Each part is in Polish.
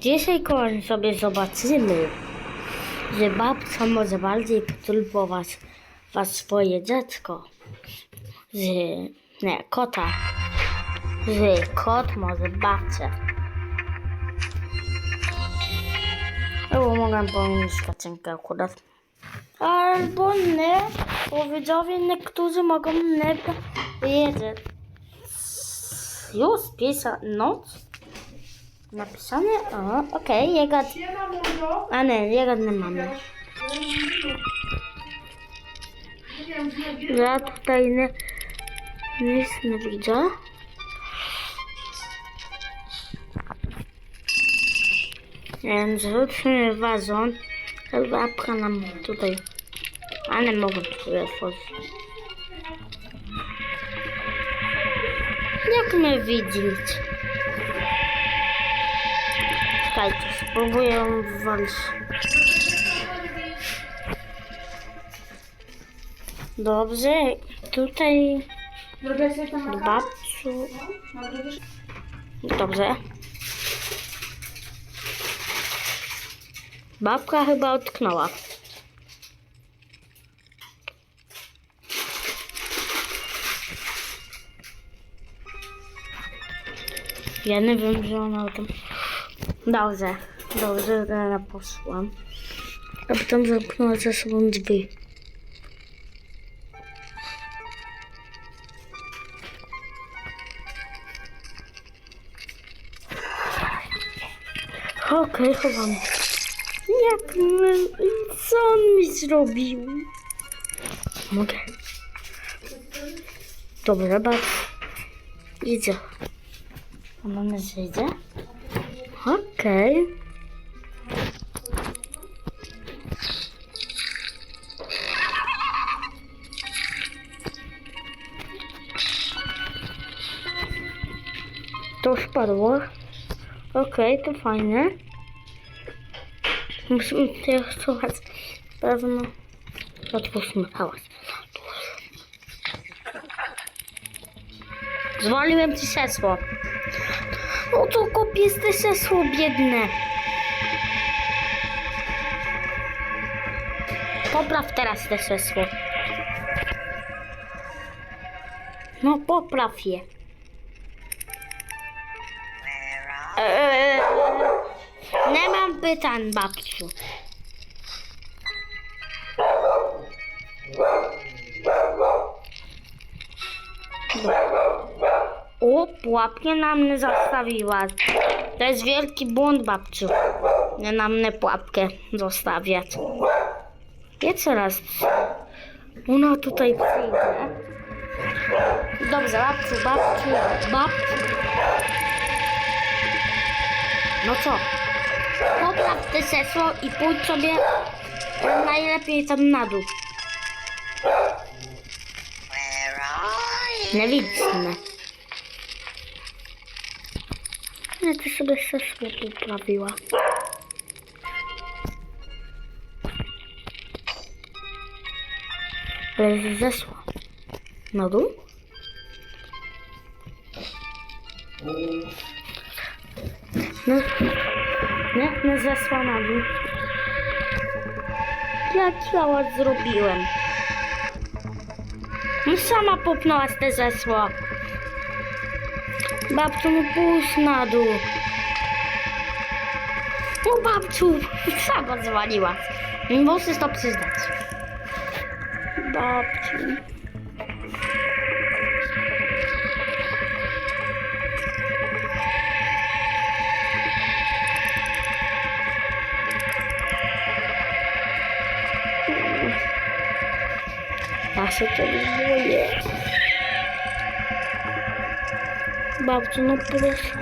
Dzisiaj kochani sobie zobaczymy, że babcia może bardziej potulpować was swoje dziecko. Że nie, kota. Że kot może babcię. Albo mogę pominąć kacynkę akurat. Albo nie, bo widzowie niektórzy mogą nie wiedzieć. Już pisa noc. Napisane? O, okej, jego... Siema, mordo. A nie, jego nie mamy. Ja tutaj nie, nic nie widzę. Więc rzućmy wazon. Ta Babka nam tutaj... A nie mogę sobie otworzyć. Jak mnie widzieć? Czekajcie, spróbuję ją wywalić. Dobrze, tutaj babciu... Dobrze. Babka chyba utknęła. Ja nie wiem, że ona o tym... Dobrze, dobrze, że ja poszłam. A potem zamknęła za sobą drzwi. Okej, chowam. Jak my, co on mi zrobił? Mogę. Dobra, bab. Idzie. Ona nie zejdzie? Okej. To już padło. Okej, to fajne. Musimy teraz słuchać pewno. Otwórzmy hałas. Zwaliłem ci krzesło. No to kopię te krzesło biedne. Popraw teraz te krzesło. No popraw je. Eee, nie mam pytań, babciu. Pułapkę na mnie zastawiła. To jest wielki błąd, babciu. Nie na mnie pułapkę zostawiać. Jeszcze raz. Ona tutaj przyjdzie. Dobrze, babciu, babciu, babciu. No co? Popraw te krzesło i pójdź sobie najlepiej tam na dół. Nie widzisz Ja to sobie krzesło poprawiła. Ale zeszła. Na dół? No, nie, nie zeszła na dół. Jak hałas zrobiłem? No sama popnęłaś te zesło. Babciu, no pójdź na dół. No babciu, sama zwaliłaś. Musisz to przyznać. Babciu. Ja się czegoś boję. No proszę.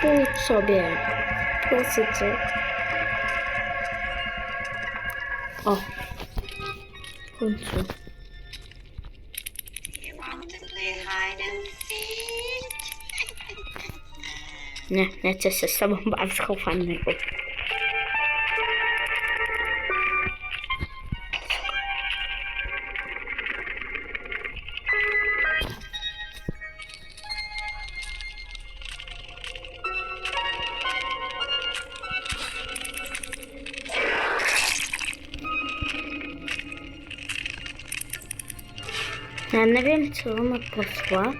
Pójdź sobie. Proszę cię. O. W końcu. Nie, nie chcę się z tobą bawić chowanego. Nie wiem, co ona poszła,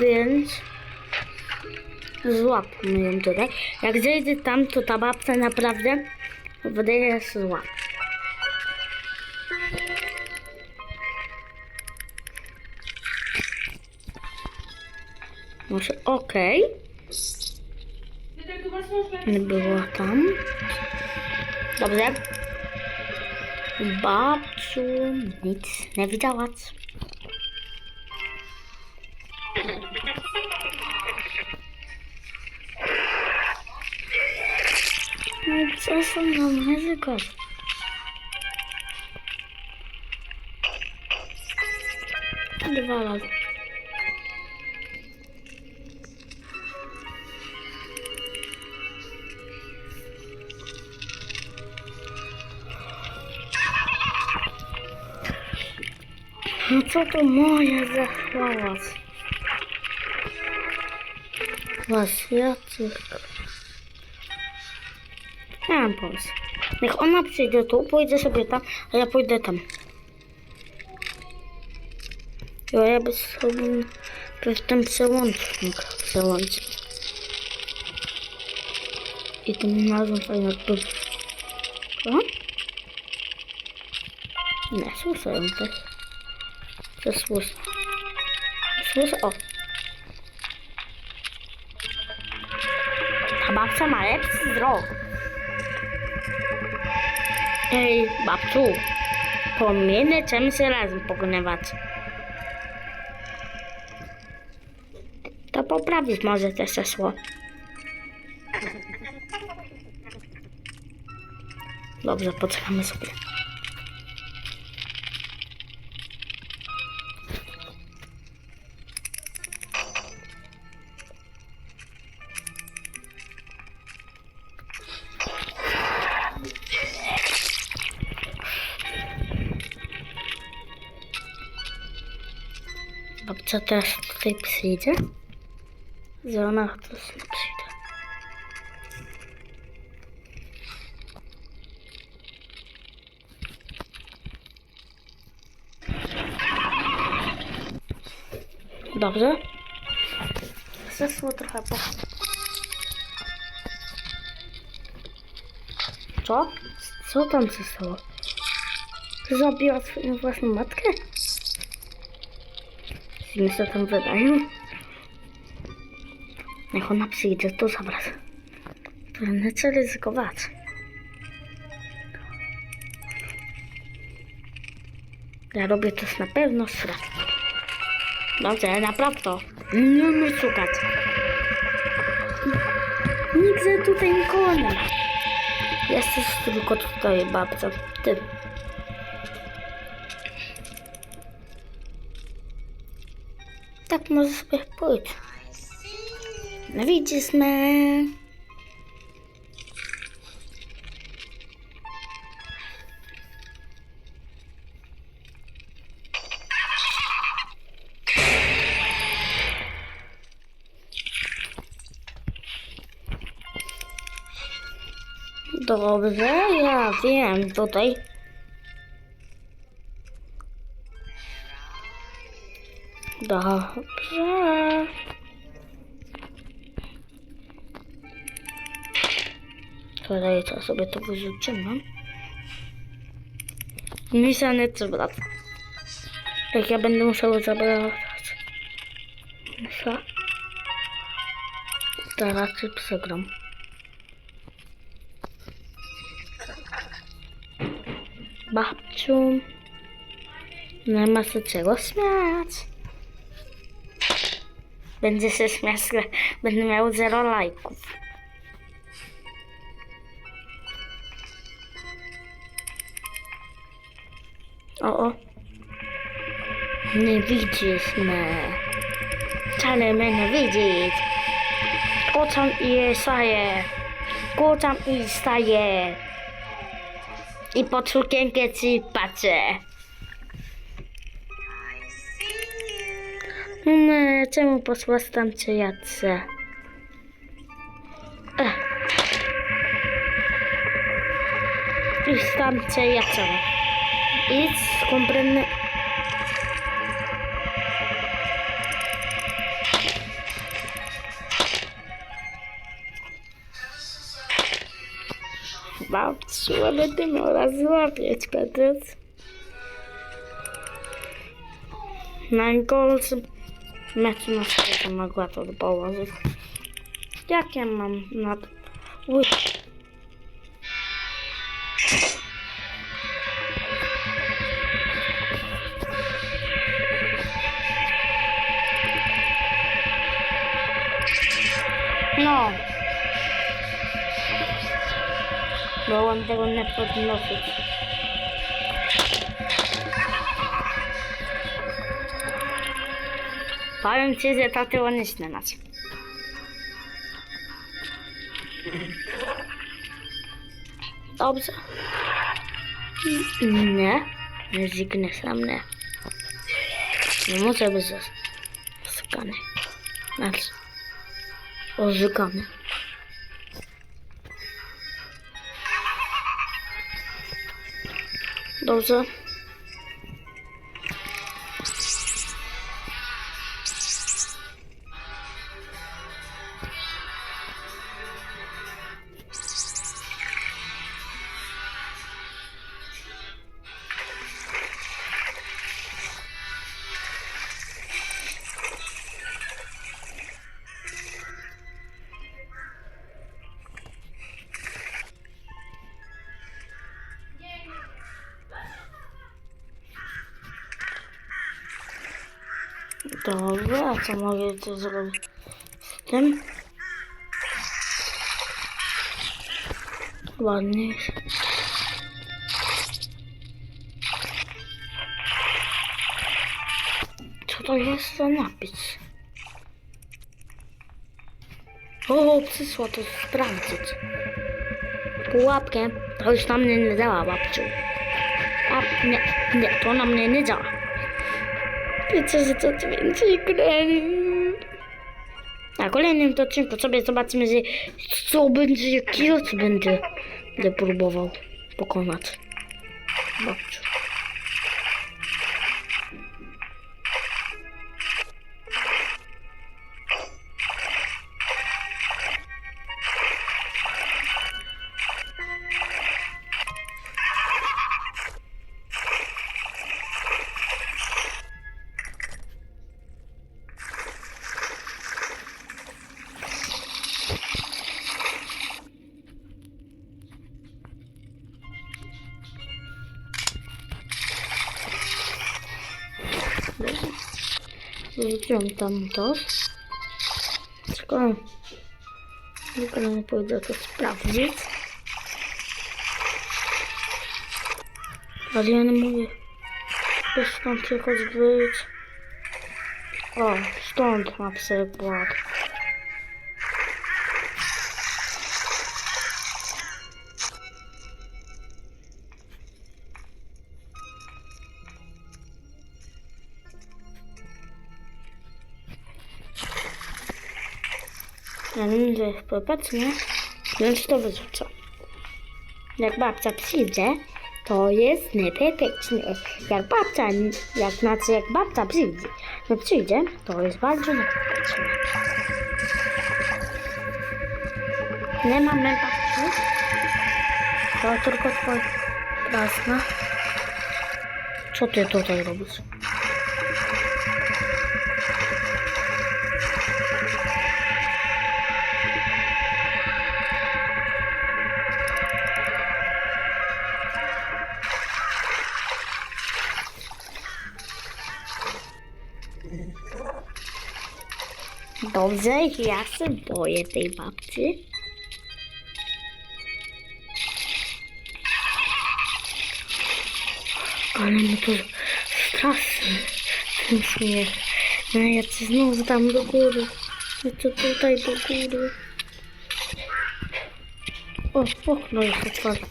więc złapmy ją tutaj. Jak zejdzie tam, to ta babcia naprawdę wydaje jest zła. Może okej, nóżkę? nie było tam. Dobrze. Babciu, nic nie widziałaś. No i co są na mnie zgodzi? Dwa razy. No co to moja za Was, ja tylko... Nie mam pomysłu. Niech ona przyjdzie tu, pójdzie sobie tam, a ja pójdę tam. Jo, ja bez sobą w ten przełącznik przełączyć. I tym razem fajnie tu. Co? Nie, słyszę ją też. To słyszę. Słyszę, o. Ta babcia ma lepszy wzrok. Ej, babciu. Pomiędzy się razem pogniewać. To poprawić może też to szło. Dobrze, poczekamy sobie. Babcia też tutaj przyjdzie? Że ona też nie przyjdzie. Dobrze? Zesło trochę po... Co? Co tam się stało? Zabiła swoją własną matkę? Mi się tam wydaje. Niech ona przyjdzie tu zabrać. To nie chcę ryzykować. Ja robię to na pewno źle. Dobrze, naprawdę. Nie umiem szukać. Nigdzie tutaj nie ma. Jesteś tylko tutaj, babcia. Ty. Tak może sobie pójść. No widzisz mnie. Dobrze, ja wiem, tutaj. Dobrze. Tutaj to sobie to wyrzucimy. Misja nie trzeba. Jak ja będę musiał zabrać. Misja. To raczej przegram. Babciu. Nie ma się czego śmiać. Będzie się śmiać, będę miał zero lajków. O, o. Nie widzisz mnie. Wcale mnie nie widzieć. Kłócam i staję. Kłócam i staję. I pod sukienkę ci patrzę. czemu poszła tam co ja chcę? Już tam co ja chcę. Idź, ale ty miała złapieć, Petrus meczu na mogła to położyć. Jak ja mam nad... Uj. No. Byłam tego nie podnosić. Powiem ci, że to ironiczne nas. Dobrze. Nie, zniknę sam, nie. Nie może być oszukany. Znaczy, oszukany. Dobrze. Co tu zrobić z tym? Ładnie. Co to jest za napis? O, przyszło to sprawdzić. Pułapkę to już na mnie nie działa, babciu. A, nie, nie, to na mnie nie działa. Wiecie, że to więcej grali. Na kolejnym to odcinku sobie zobaczymy, że co będzie, jaki los będzie, będę próbował pokonać. Babciu. Wrzuciłam tam to. Tylko tylko nie pójdę to sprawdzić. Ale ja nie mogę już stąd jakoś wyjść. O, stąd ma przykład. Ja chłopac, nie? Więc to wyrzucę. Jak babcia przyjdzie, to jest niebezpiecznie. Jak babcia, jak znaczy jak babcia przyjdzie, nie przyjdzie, to jest bardzo niebezpieczne. Nie mamy babci. To tylko twoja krasna. Co ty tutaj robisz? Dobrze, ja się boję tej babci. Ale mnie to strasznie. Ten śmiech. No ja cię znowu tam do góry. Ja cię tutaj do góry. O, okno jest otwarte.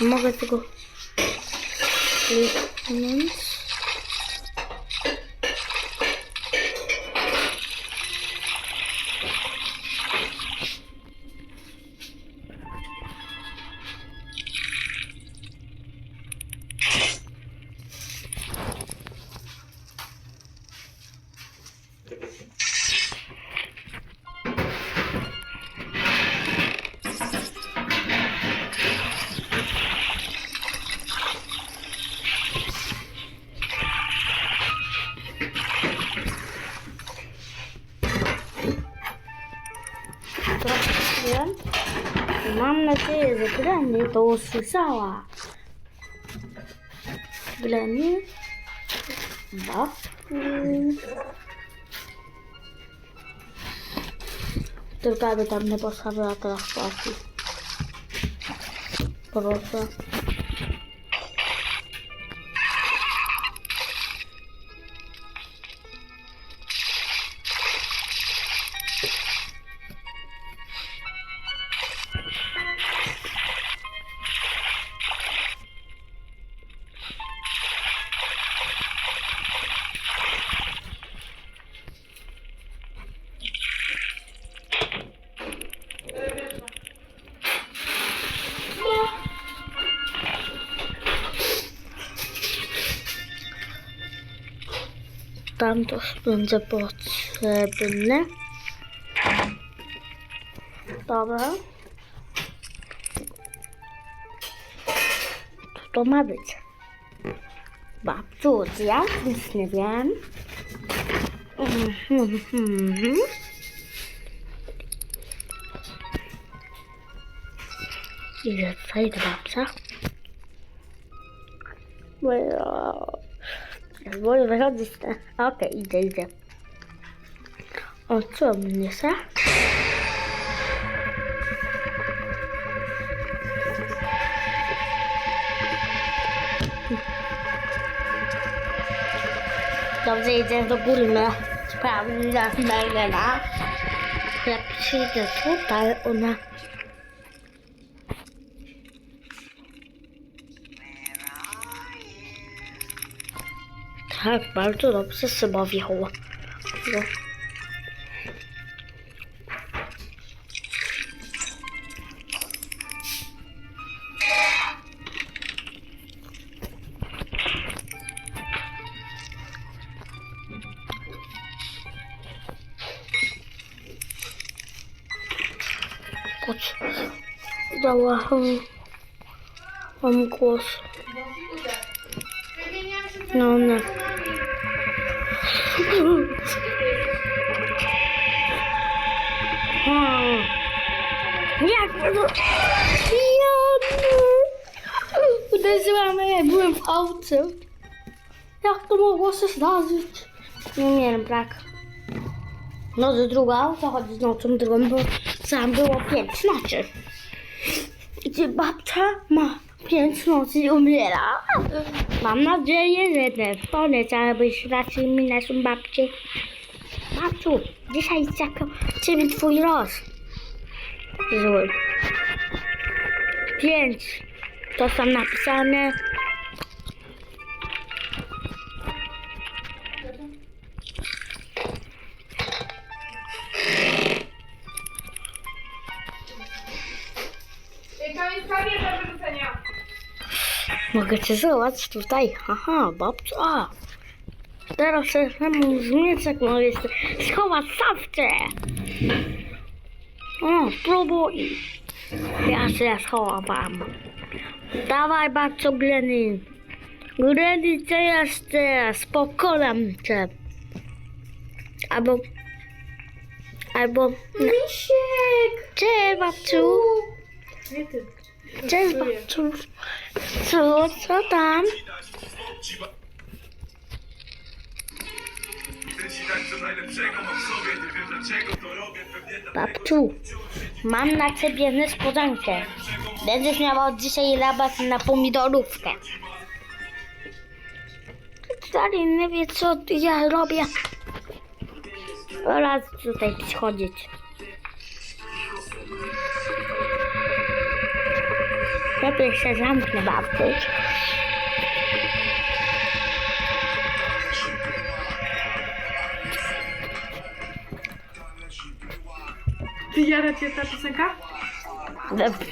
Mogę tego kliknąć. Granny to usłyszała. Granny? Babci. Tylko aby tam nie postawiła teraz płaci. Proszę. Tam to będzie potrzebne. Dobra. Co to ma być? Babciu, ja nic nie wiem. Idę tutaj babcia. Bo- Wolę wychodzić na... Okej, idę, idę. O, co mnie się? Dobrze, idę do góry na sprawdzę Merlena. Jak przyjdę tutaj, ona... Tak, bardzo dobrze sobie wjechała. No. Chodź. Dała um, um głos. No, no. Hmm. Jak to? Uderzyła mnie, byłem w aucie. Jak to mogło się zdarzyć? Nie wiem, brak. Noc druga, o co chodzi z nocą drugą, bo sam było pięć nocy. Gdzie babcia ma pięć nocy i umiera. Mam nadzieję, że ten poleciałabyś raczej mi naszą babcię. Babciu, dzisiaj ciebie twój roz. Zły. Pięć. To są napisane. Mogę cię złapać tutaj. Aha, babciu. A. Teraz temu zmieczek mogę się schować sawce. O, spróbuj. Ja się schowam. Dawaj, babciu Gleny. Gleny, co jesteś? Pokonam cię. Albo... Albo... Misiek! Cześć, babciu. Nie ty. Cześć, babciu. Co, co tam? Babciu, mam na ciebie niespodziankę. Będziesz miała od dzisiaj rabat na pomidorówkę. Stary nie wie co ja robię. Raz tutaj schodzić. Lepiej się zamknę babciu. Ty jara cię ta piosenka? Dob-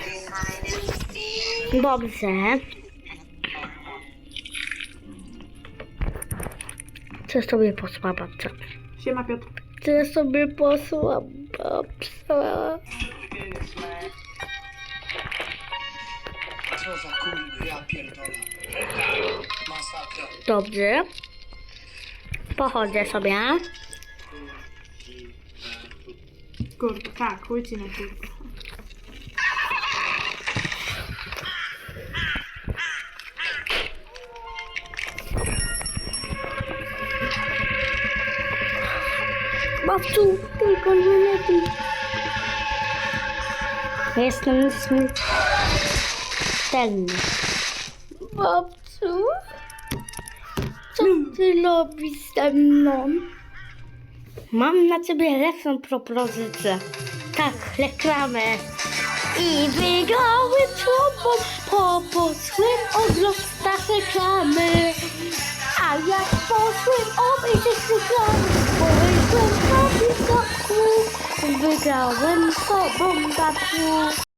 Dobrze. Co sobie posła babcia? Siema Piotr. Co sobie posła babcia? dobry. Pochodzę sobie. Kurde, tak, chodź na kurde. Babciu, tylko nie lepiej. Jestem smutny. Babciu ty robisz ze mną? Mam na ciebie lepszą propozycję. Tak, reklamę. I wygrały człopą po posłym oglądać reklamy. A jak posłem obejrzeć reklamy, byłem sobie w Wygrałem tobą, babciu.